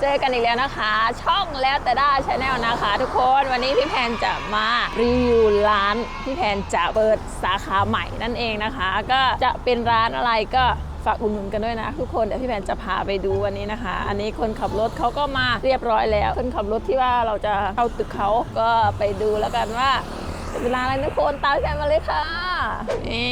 เจอกันอีกแล้วนะคะ ช่องแล้วแต่ได้ชาแนลนะคะ ทุกคนวันนี้พี่แพนจะมารีวิวร้านพี่แพนจะเปิดสาขาใหม่นั่นเองนะคะ ก็จะเป็นร้านอะไรก็ฝากอุดหนุนกันด้วยนะทุกคนเดี๋ยวพี่แพนจะพาไปดูวันนี้นะคะ อันนี้คนขับรถเขาก็มาเรียบร้อยแล้ว คนขับรถที่ว่าเราจะเข้าตึกเขาก็ไปดูแล้วกันว่า เป็นร้าอะไรทุกคนตามแพนมาเลยค่ะ นี่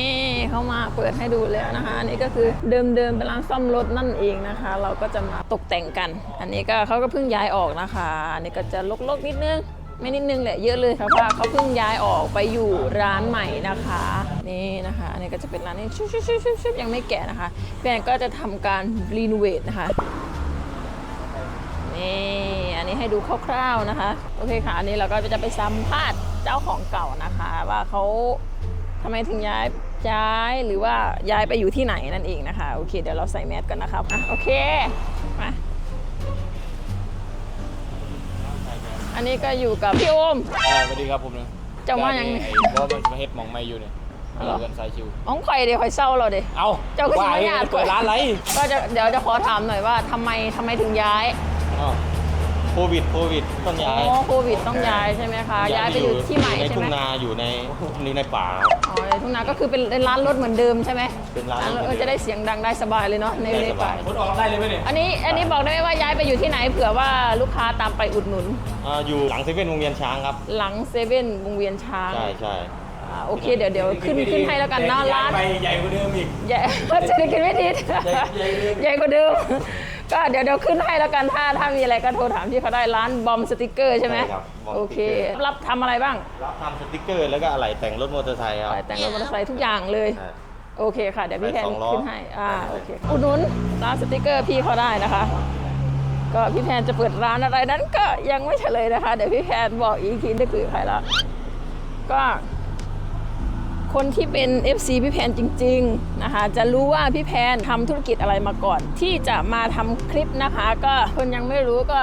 เขามาเปิดให้ดูแล้วนะคะ อันนี้ก็คือเดิมๆเป็นร้านซ่อมรถนั่นเองนะคะ เราก็จะมาตกแต่งกัน อันนี้ก็เขาก็เพิ่งย้ายออกนะคะ อันนี้ก็จะลกๆนิดนึงไม่นิดนึงแหละเยอะเลยค่ะเพราะว่าเขาเพิ่งย้ายออกไปอยู่ร้านใหม่นะคะ นี่นะคะ อันนี้ก็จะเป็นร้านนี้ชุบชุบชุบชุบชุบยังไม่แก่นะคะแอนก็จะทำการรีโนเวทนะคะนี่ นนี้ให้ดูคร่าวๆนะคะ โอเคค่ะอันนี้เราก็จะไปสัมภาษณ์เจ้าของเก่านะคะ ว่าเขาทำไมถึงย้ายย้ายหรือว่าย้ายไปอยู่ที่ไหนนั่นเองนะคะ โอเค เดี๋ยวเราใส่แมสกันนะครับอะโอเคมาอันนี้ก็อยู่กับพี่โอมเออสวัสดีครับผมนะเจ้ามายังไอ้เพราะมันมาเฮ็ดหมองไม่อยู่เนี่ยอ๋อเหรอเรากันสายชิวอ๋องข่อยเดี๋ยวข่อยเศร้าเราเดี๋ยวเอ้าเจ้าก็สิมาญาติเปิดร้านอะไรก็จะเดี๋ยวจะขอถามหน่อยว่าทำไมทำไมถึงย้ายอ้าว โควิดโควิดต้องอ๋ย้ายอโควิดต้องย้ายใช่ไหมคะย้ายไปอยู่ที่ใหม่ในใช่ทุ่ไหงมนาอยู่ในนี่ในป่าอ๋อในทุ่งนาก็คือเป็นเป็นร้านรถเหมือนเดิมใช่ไหมเป็นร้านรถเหมือนเดิมเออจะได้เสียงดังได้สบายเลยเนาะในในป่าคนออกได้เลยไหมเนี่ยอันนี้อันนี้บอกได้ไหมว่าย้ายไปอยู่ที่ไหนเผื่อว่าลูกค้าตามไปอุดหนุนอ่าอยู่หลังเซเว่นวงเวียนช้างครับ หลังเซเว่นวงเวียนช้างใช่ใช่อ่าโอเคเดี๋ยวเดี๋ยวขึ้นขึ้นให้แล้วกันเนาะร้านไปใหญ่กว่าเดิมอีกใหญ่จะได้กินไม่ทิศใหญ่ใหญ่เลยใหญ่กว่าเดิม ก็เดี๋ยวเดี๋ยวขึ้นให้แล้วกันถ้าถ้ามีอะไรก็โทรถามที่เขาได้ร้านบอมสติกเกอร์ใช่ไหมครับบอมโอสเคติ๊กเกอร์รับทำอะไรบ้างรับทำสติกเกอร์แล้วก็อะไหล่แต่งรถมอเตอร์ไซค์ครับแต่งรถมอเตอร์ไซค์ทุกอย่างเลย ใช่ โอเคค่ะ เดี๋ยวพี่แทนไปสองล้อ ขึ้นให้ อ่า โอเค อุดหนุนร้านสติกเกอร์พี่เขาได้นะคะ ก็พี่แพนจะเปิดร้านอะไรนั้นก็ยังไม่เฉลยนะคะ เดี๋ยวพี่แพนบอกอีกทีได้คุยกับใครแล้วก็ คนที่เป็น FC พี่แพนจริง ๆนะคะ จะรู้ว่าพี่แพนทำธุรกิจอะไรมาก่อน ที่จะมาทำคลิปนะคะ ก็คนยังไม่รู้ก็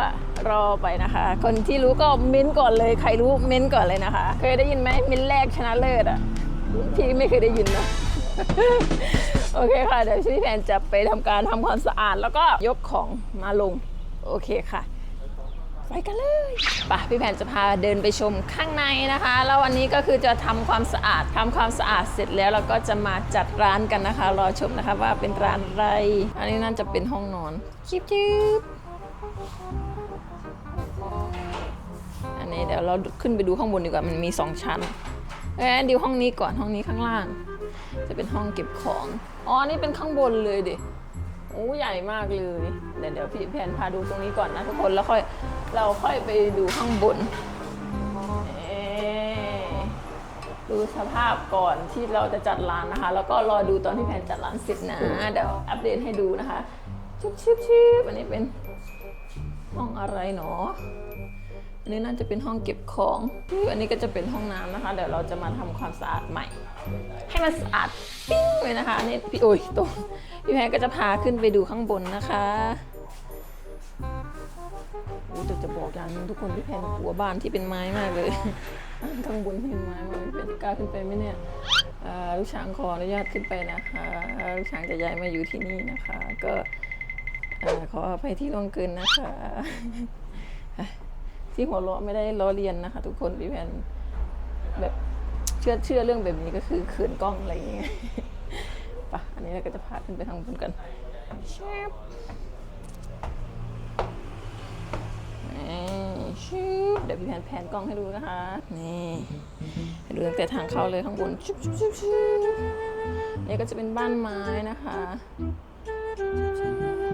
รอไปนะคะ คนที่รู้ก็เม้นก่อนเลย ใครรู้เม้นก่อนเลยนะคะ เคยได้ยินไหมเม้นแรกชนะเลิศอะพี่ไม่เคยได้ยินนะโอเคค่ะ เดี๋ยวพี่แพนจะไปทำการทำความสะอาด แล้วก็ยกของมาลง โอเคค่ะ ไปกันเลยป่ะพี่แพนจะพาเดินไปชมข้างในนะคะ แล้ววันนี้ก็คือจะทำความสะอาดทำความสะอาดเสร็จแล้วเราก็จะมาจัดร้านกันนะคะ รอชมนะคะว่าเป็นร้านอะไร อันนี้น่าจะเป็นห้องนอนจิ๊บจิบอันนี้เดี๋ยวเราขึ้นไปดูข้างบนดีกว่ามันมีสองชั้นเอ้ดูห้องนี้ก่อนห้องนี้ข้างล่าง จะเป็นห้องเก็บของ อ๋อนี่เป็นข้างบนเลยดิ โอ้ใหญ่มากเลย เดี๋ยวเดี๋ยวพี่แพนพาดูตรงนี้ก่อนนะทุกคนแล้วค่อยเราค่อยไปดูข้างบนเอ๊ะดูสภาพก่อนที่เราจะจัดร้านนะคะ แล้วก็รอดูตอนที่แพนจัดร้านเสร็จนะเดี๋ยวอัปเดตให้ดูนะคะชิบชิบชิบอันนี้เป็นห้องอะไรหนออันนี้น่าจะเป็นห้องเก็บของอันนี้ก็จะเป็นห้องน้ำนะคะ เดี๋ยวเราจะมาทำความสะอาดใหม่ ให้มันสะอาดปิ้งเลยนะคะ อันนี้พี่โอ้ยตรง พี่แพนก็จะพาขึ้นไปดูข้างบนนะคะโอ้แต่จะบอกอย่างนึงทุกคนพี่แพนกลัวบ้านที่เป็นไม้มากเลยข้างบนที่เป็นไม้มากพี่แพนกล้าขึ้นไปไหมเนี่ยลูกช้างขออนุญาตขึ้นไปนะคะลูกช้างจะย้ายมาอยู่ที่นี่นะคะ ก็ขออภัยที่ล่วงเกินนะคะที่หัวเราะไม่ได้ล้อเลียนนะคะ ทุกคนพี่แพนแบบเชื่อเชื่อเรื่องแบบนี้ก็คือเขินกล้องอะไรอย่างเงี้ย อันนี้เราก็จะพาขึ้นไปทางบนกันแชบนี่ชิบเดี๋ยวพี่แพนแพนกล้องให้ดูนะคะ นี่ให้ดูตั้งแต่ทางเข้าเลยข้างบนชิบชิบชิบชิบนี่ก็จะเป็นบ้านไม้นะคะ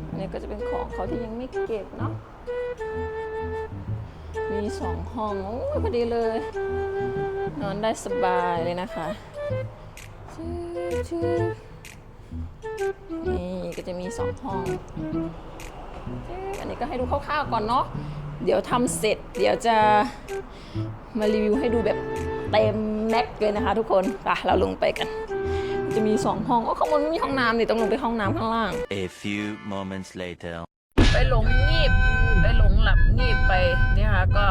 อันนี้ก็จะเป็นของเขาที่ยังไม่เก็บเนาะ มีสองห้องโอ้พอดีเลย นอนได้สบายเลยนะคะชืบชืบ นี่ก็จะมีสองห้องชืบอันนี้ก็ให้ดูคร่าวๆก่อนเนาะ เดี๋ยวทำเสร็จ เดี๋ยวจะมารีวิวให้ดูแบบเต็มแม็กซ์เลยนะคะทุกคนไปเราลงไปกัน จะมีสองห้องโอ้ข้างบนไม่มีห้องน้ำนี่ต้องลงไปห้องน้ำข้างล่าง A few moments later. ไปหลงงีบ ไปหลงหลับงีบไปเนี่ยค่ะก็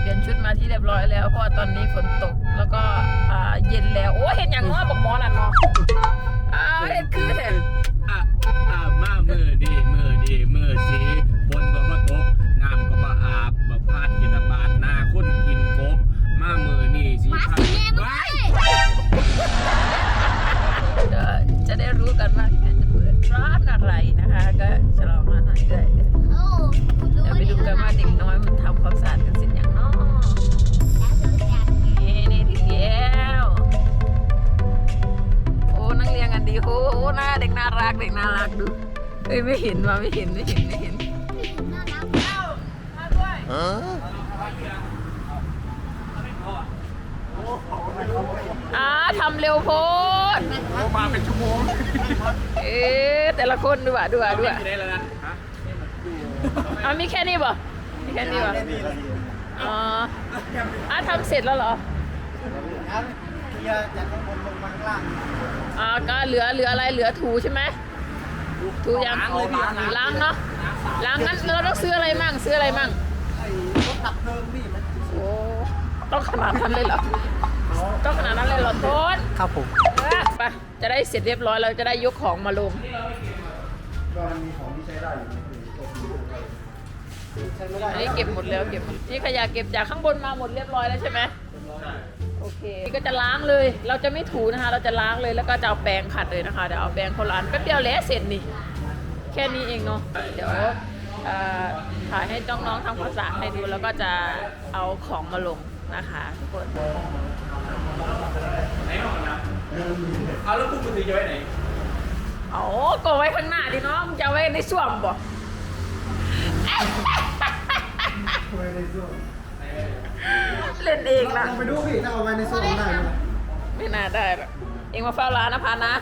เปลี่ยนชุดมาที่เรียบร้อยแล้วเพราะว่าตอนนี้ฝนตกแล้วก็อ่าเย็นแล้ว โอ้เห็นอย่างง้อบอกหมอน่ะเนาะ อ้าวเห็น อ้ยไม่เห็นว่ะไม่เห็นไม่เห็นไม่เห็นอ่าทำเร็วโพดมาเป็นชั่วโมงเอ๊ะแต่ละคนดูอะดูอะดูอะไม่ได้แล้วนะอะมีแค่นี้ป่ะมีแค่นี้ป่ะอ๋ออะทำเสร็จแล้วเหรอเคลียร์จากข้างบนลงมาข้างล่างอ่าก็เหลือเหลืออะไรเหลือถูใช่ไหม ถูยังล้างเนาะล้างงั้นเราต้องซื้ออะไรมั่งซื้ออะไรมั่งรถดับเพลิงพี่มันโอ้ต้องขนาดนั้นเลยเหรอต้องขนาดนั้นเลยเหรอโทษครับผมไปจะได้เสร็จเรียบร้อยเราจะได้ยกของมาลงก็มันมีของที่ใช้ได้อยู่ใช้ไม่ได้อันนี้เก็บหมดแล้วเก็บหมดนี่ขยะเก็บจากข้างบนมาหมดเรียบร้อยแล้วใช่ไหม โอเคนี่ก็จะล้างเลย เราจะไม่ถูนะคะ เราจะล้างเลยแล้วก็จะเอาแปรงขัดเลยนะคะ เดี๋ยวเอาแปรงคนละอันแป๊บเดียวแล้วเสร็จนี่ แค่นี้เองเนาะ เดี๋ยวเอ่อถ่ายให้น้องๆทำความสะอาดให้ดูแล้วก็จะเอาของมาลงนะคะทุกคนเอาแล้วคุณมือถือจะไว้ไหนเอาก็ไว้ข้างหน้าดิเนาะมึงจะเอาไว้ในส้วมบ่ เล่นเองละไปดูพี่ถ้าเอาไว้ในโซ่ได้ไหมไม่น่าได้หรอกเองมาเฝ้าร้านนะพานะ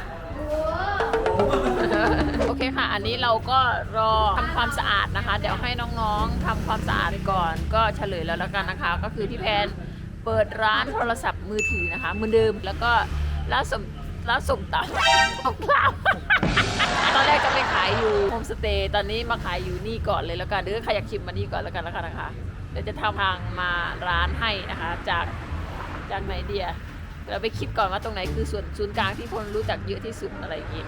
โอเคค่ะ อันนี้เราก็รอทำความสะอาดนะคะ เดี๋ยวให้น้องๆทำความสะอาดก่อน ก็เฉลยแล้วแล้วกันนะคะ ก็คือพี่แพนเปิดร้านโทรศัพท์มือถือนะคะเหมือนเดิมแล้วก็ร้านสมร้านสมตำของเราตอนแรกจะไปขายอยู่โฮมสเตย์ตอนนี้มาขายอยู่นี่ก่อนเลยแล้วกันเดี๋ยวใครอยากชิมมานี่ก่อนแล้วกันแล้วกันนะคะ เดี๋ยวจะทำทางมาร้านให้นะคะ จากจากไหนเดียเราไปคิดก่อนว่าตรงไหนคือส่วนศูนย์กลางที่คนรู้จักเยอะที่สุดอะไรอย่างงี้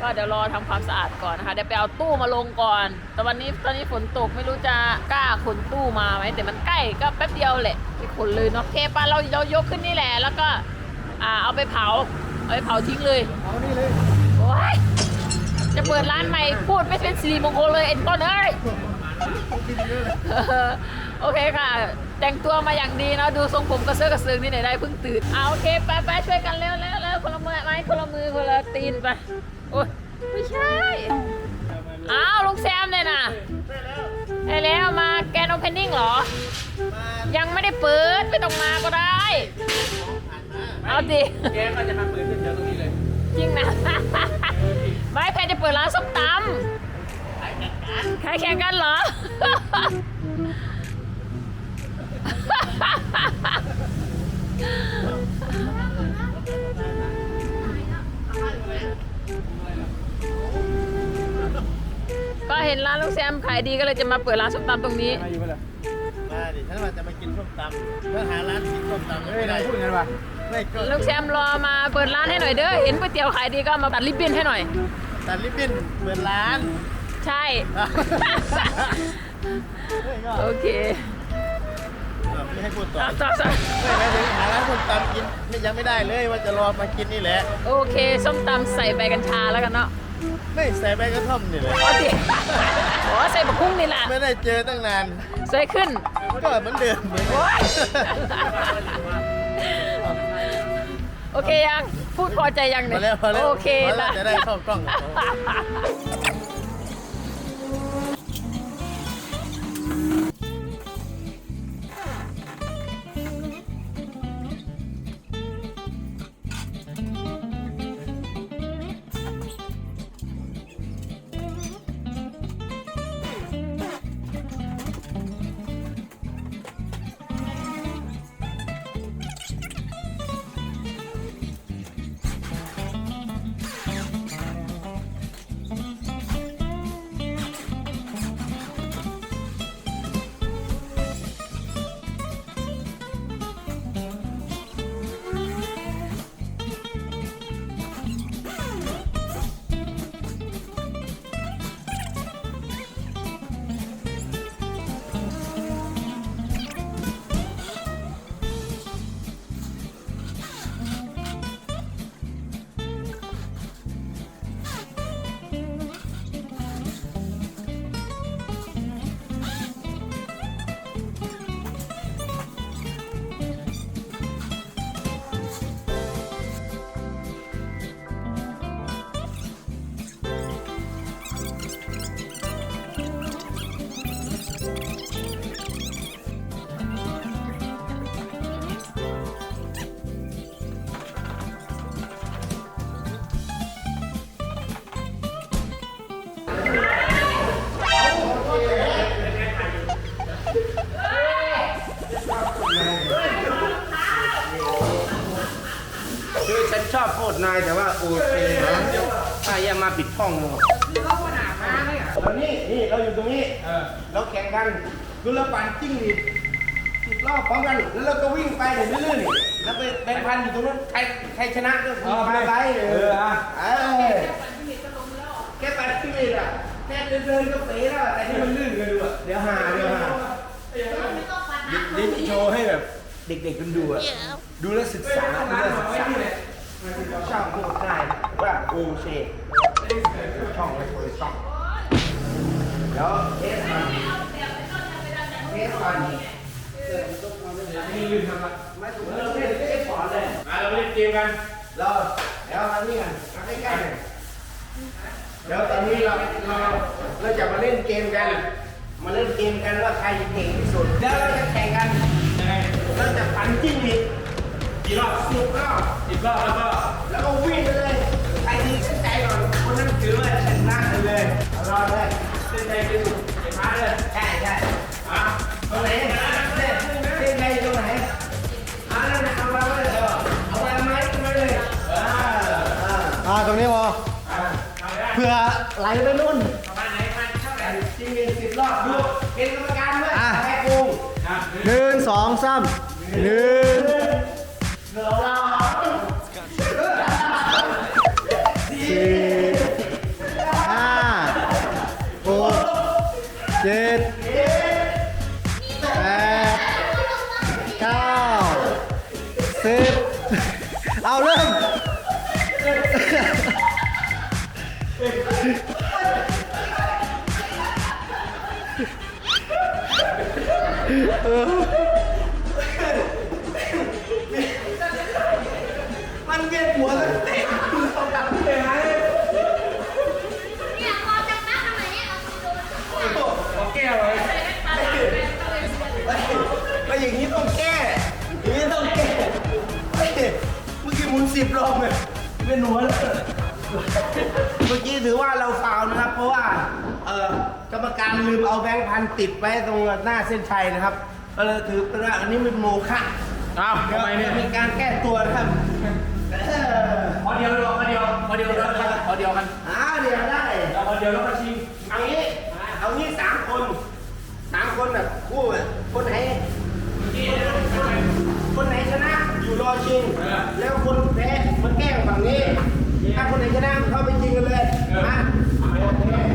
ก็เดี๋ยวรอทำความสะอาดก่อนนะคะเดี๋ยวไปเอาตู้มาลงก่อน แต่วันนี้ตอนนี้ฝนตกไม่รู้จะกล้าขนตู้มาไหมแต่มันใกล้ก็แป๊บเดียวแหละไปขนเลยเนาะเคปะเราเรายกขึ้นนี่แหละแล้วก็อ่าเอาไปเผาเอาไปเผาทิ้งเลยเอานี่เลยโอ้ยจะเปิดร้านใหม่พูดไม่เป็นสิริมงคลเลยเอ็นต้นเอ้ย โอเคค่ะ แต่งตัวมาอย่างดีเนาะดูทรงผมกระเซาะกระเซิงนี่ไหนได้เพิ่งตื่นเอาโอเคไปไปช่วยกันเร็วเร็วเร็วคนละมือไม้คนละมือคนละตีนไปโอ้ยไม่ใช่อ้าวลุงแซมเลยนะได้แล้วมาแกนโอเพนนิ่งเหรอ ยังไม่ได้เปิดไม่ต้องมาก็ได้ เอาดิแกก็จะมาเปิดขึ้นเจอตรงนี้เลยจริงนะไม่แพนจะเปิดร้านส้มตำ ขายแข่งกันเหรอ ก็เห็นร้านลูกแซมขายดีก็เลยจะมาเปิดร้านส้มตำตรงนี้ มาอยู่ไปเลยมาดิฉันว่าจะมากินส้มตำเพื่อหาร้านกินส้มตำเฮ้ยนายพูดอย่างนั้นวะไม่ก็ลูกแซมรอมาเปิดร้านให้หน่อยเด้อ เห็นก๋วยเตี๋ยวขายดีก็มาตัดริบบิ้นให้หน่อยตัดริบบิ้นเปิดร้าน ใช่เฮ้ยก็โอเคไม่ให้พูดต่อต่อต่อต่อไม่ไปถึงหาร้านส้มตำกินไม่ยังไม่ได้เลยว่าจะรอมากินนี่แหละ โอเค ส้มตำใส่ใบกัญชาแล้วกันเนาะไม่ใส่ใบกระท่อมนี่เลยเอาดิโอ้ใส่บะคุ้งนี่แหละไม่ได้เจอตั้งนานสวยขึ้น ก็เหมือนเดิมเหมือนโอ๊ยโอเคยัง พูดพอใจยังพเนี่อยแล้วพอแล้วโอเคพอแล้วนะจะได้เข้ากล้อง นายแต่ว่าโอเคนะถ้ายังมาปิดช่องเลยเรานี่นี่เราอยู่ตรงนี้เออเราแข่งกันคือเราปั่นจิ้งหรีดสิบรอบพร้อมกัน แล้วเราก็วิ่งไปเดี๋ยวลื่นๆแล้วไปแบงค์พันอยู่ตรงนั้นใครใครชนะก็คือพาไปเออเออแค่ปั่นจิ้งหรีดอะแค่เดินๆก็เป๋แล้วแต่นี่มันลื่นกันดูอะเดี๋ยวหาเดี๋ยวหาเดี๋ยวโชว์ให้แบบเด็กๆมันดูอะดูแล้วศึกษาดูแล้วศึกษา ช่องพูดได้ว่าโอเชช่องอะไรโอช่องเดี๋ยวเทสมันเทสมันนี่ลืมทำละไม่ถูกเราเล่นเทสสอนเลยมาเราเล่นเกมกันเราเดี๋ยวมานี่กันมาใกล้ๆหน่อยเดี๋ยวตอนนี้เราเราเราจะมาเล่นเกมกัน มาเล่นเกมกันว่าใครจะเก่งที่สุดเดี๋ยวเราจะแข่งกันเราจะปันจิ้งหรีด กี่รอบสิบรอบสิบรอบแล้วก็แล้วก็วิ่งไปเลยใครดีขึ้นใจก่อนคนนั้นถือว่าชนะไปเลยเอารอดเลยเส้นใจที่สุดไอ้พาเลยใช่ใช่อะตรงไหนเล่นเล่นไงตรงไหนอ่านั่นนะเอาวางไว้เลยเอาวางไม้ตรงนั้นเลยอ่าอ่าอ่าตรงนี้พอเพื่อไหลไปนู่นประมาณไหนมันเท่าไหร่จริงๆสิบรอบดูเป็นกรรมการด้วยอะแพ้กุ้งอะหนึ่งสองสามหนึ่ง สี่ห้าหกเจ็ดแปดเก้าสิบเอาเริ่มมัน เวียนหัวแล้วเตะเราดับเลยฮะเนี่ยพอจากนักทำไมเนี่ยเอาไปโดนขอแก้วไว้แล้วอย่างนี้ต้องแก้อย่างนี้ต้องแก้เมื่อกี้หมุนสิบรอบเลยเวียนหัวแล้วเมื่อกี้ถือว่าเราฟาวนะครับ เพราะว่าเออกรรมการลืมเอาแบงค์พันติดไว้ตรงหน้าเส้นชัยนะครับก็เลยถือเป็นว่าอันนี้เป็นโมฆะอ้าวทำไมเนี่ยมีการแก้ตัวนะครับ เออพอเดียวเลยพอเดียวพอเดียวแล้วกันพอเดียวกันอ่าเดี๋ยวได้เราพอเดียวแล้วก็ชิงเอางี้ เอางี้สามคนสามคนแบบคู่อะคนไหน คนไหนชนะอยู่รอชิง แล้วคนแพ้มันแกล้งฝั่งนี้ ถ้าคนไหนชนะมันเข้าไปชิงกันเลยมาโอเคมา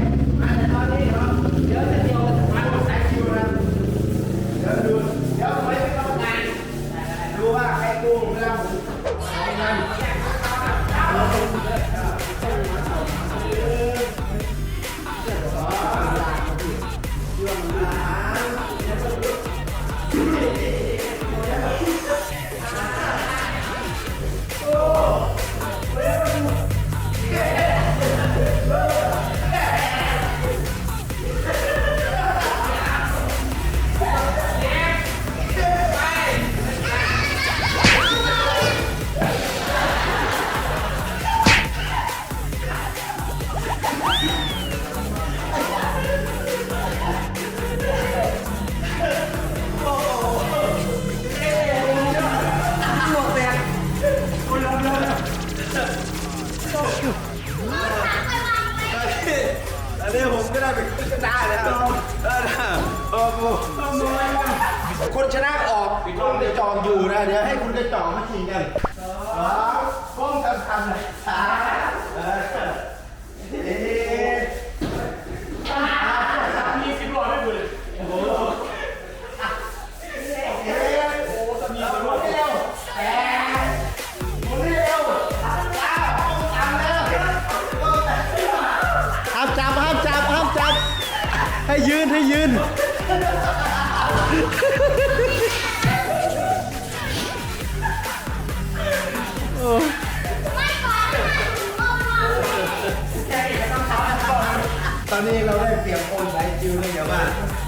นนี้เราได้เปรียบคนหลายจิวเลยแต่ว่า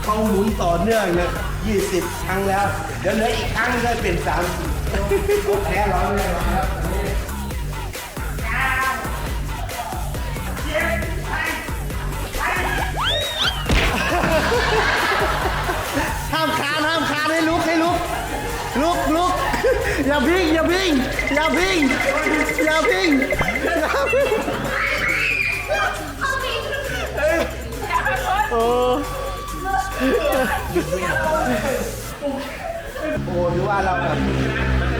เขาหมุนต่อเนื่องเลย20 ครั้งแล้ว เดี๋ยวเหลืออีกครั้งได้เป็น30ก็แพ้ร้อนเลยครับห้ามคานห้ามคานให้ลุกให้ลุก ลุกลุกอย่าพิงอย่าพิงอย่าพิงอย่าพิงอย่าพิง โอ้ถือว่าเราแบบ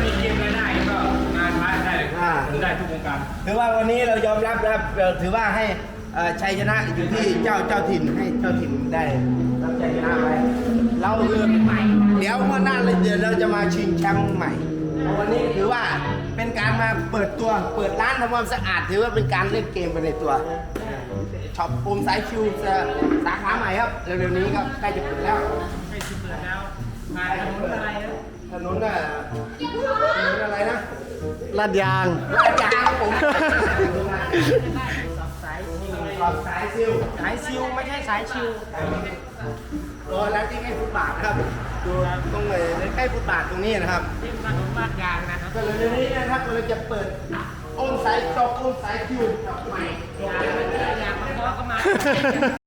มีเกมรายได้ก็งานมาได้เลยอ่าได้ทุกวงการถือว่าวันนี้เรายอมรับนะครับถือว่าให้ชัยชนะอยู่ที่เจ้าเจ้าถิ่นให้เจ้าถิ่นได้รับชัยชนะไปเราคือเดี๋ยวเมื่อหน้าเลยเดี๋ยวเราจะมาชิงแชมป์ใหม่ วันนี้ถือว่าเป็นการมาเปิดตัวเปิดร้านทำความสะอาดถือว่าเป็นการเล่นเกมไปในตัว ช็อปโอมสายคิวจะสาขาใหม่ครับ เร็วๆนี้ครับใกล้จะเปิดแล้วใกล้จะเปิดแล้วงานถนนอะไรนะถนนน่ะถนนอะไรนะลาดยางลาดยางครับผมสายซิวสายซิวสายซิลไม่ใช่สายชิวเออร้านที่ใกล้ฟุตบาทนะครับดูตรงเลยใกล้ฟุตบาทตรงนี้นะครับที่ถนนลาดยางนะครับก็เลยเดี๋ยวนี้นะครับเราจะเปิดโอนสายจอกโอนสายคิวจอกใหม่ยางมันเจอยาง มันเพาะก็มา